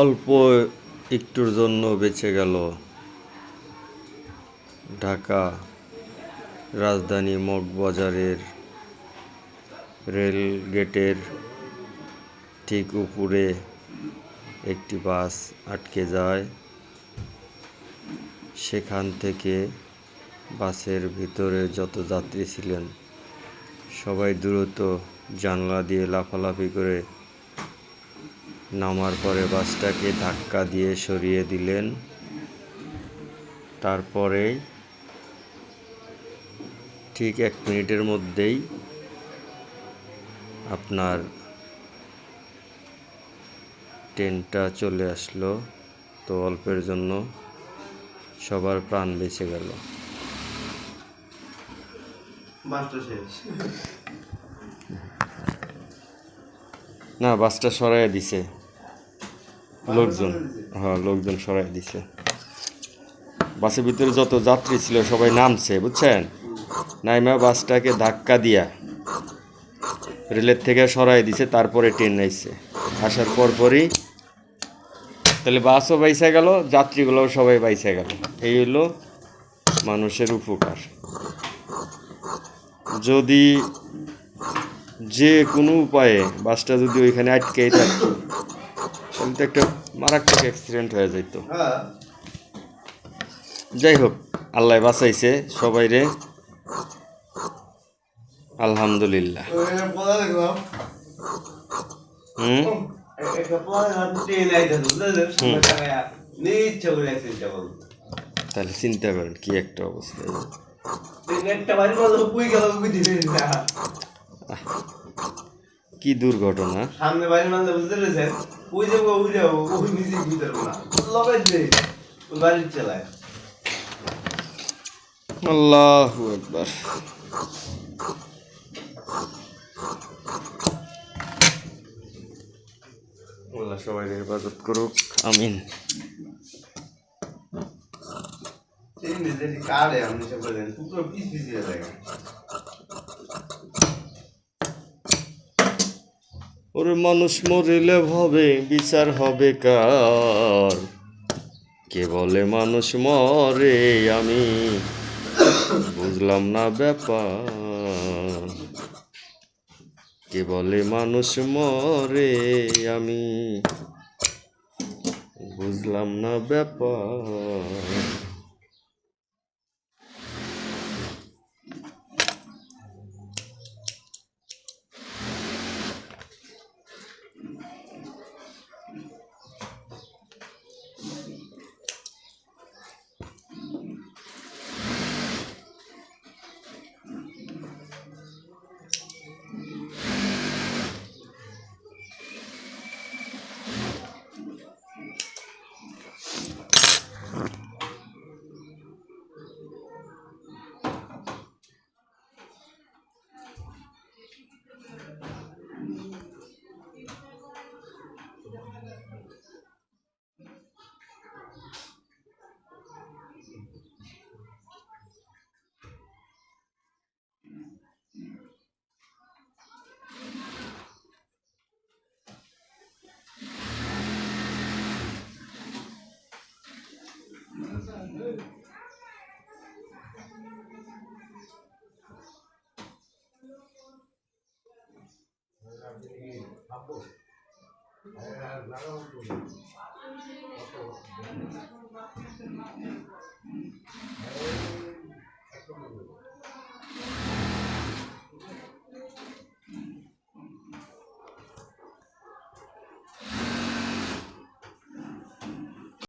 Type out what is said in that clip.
অল্প একটুর জন্য বেঁচে গেল। ঢাকা রাজধানী মগবাজারের রেল গেটের ঠিক উপরে একটি বাস আটকে যায়। সেখান থেকে বাসের ভিতরে যত যাত্রী ছিলেন, সবাই দ্রুত জানলা দিয়ে লাফালাফি করে নামার পরে বাসটাকে ধাক্কা দিয়ে সরিয়ে দিলেন। তারপরে ঠিক এক মিনিটের মধ্যেই আপনার ট্রেনটা চলে আসলো। তো অল্পের জন্য সবার প্রাণ বেঁচে গেল। না বাসটা সরাই দিছে। লোকজন হ্যাঁ লোকজন সরাই দিছে। বাসের ভিতরে যত যাত্রী ছিল, সবাই নামছে, বুঝছেন? নাইমা বাসটাকে ধাক্কা দিয়া রেলের থেকে সরাই দিছে, তারপরে ট্রেন আইছে আসার পর পরই তাহলে বাসও বাইসে গেল, যাত্রীগুলোও সবাই বাইসে গেল। এই হলো মানুষের উপকার। যদি যে কোনো উপায়ে বাসটা যদি ওইখানে আটকেই থাকতো তাহলে একটা মারাত্মক অ্যাক্সিডেন্ট হয়ে যেত যাই হোক আল্লাহ বাঁচাইছে সবাই রে আলহামদুলিল্লাহ তাহলে চিন্তা করেন, কি একটা অবস্থা কি দুর্ঘটনা? সামনে বাড়ি মানে বুঝতে পেরেছেন? ওই যে ওই যে ওই নিজে পারব না। লবে যে ওই বাড়ির চালায় আল্লাহ একবার আল্লাহ সবাই হেফাজত করুক আমিন। ট্রেন যে কারে আপনি সব বলেন পুরো পিস পিস হয়ে যায়। ওরে মানুষ মরিলে ভাবে, বিচার হবে কার? কে বলে মানুষ মরে আমি? বুঝলাম না ব্যাপার। কে বলে মানুষ মরে আমি? বুঝলাম না ব্যাপার। Vamos. হ্যাঁ, হ্যাঁ, লাগাও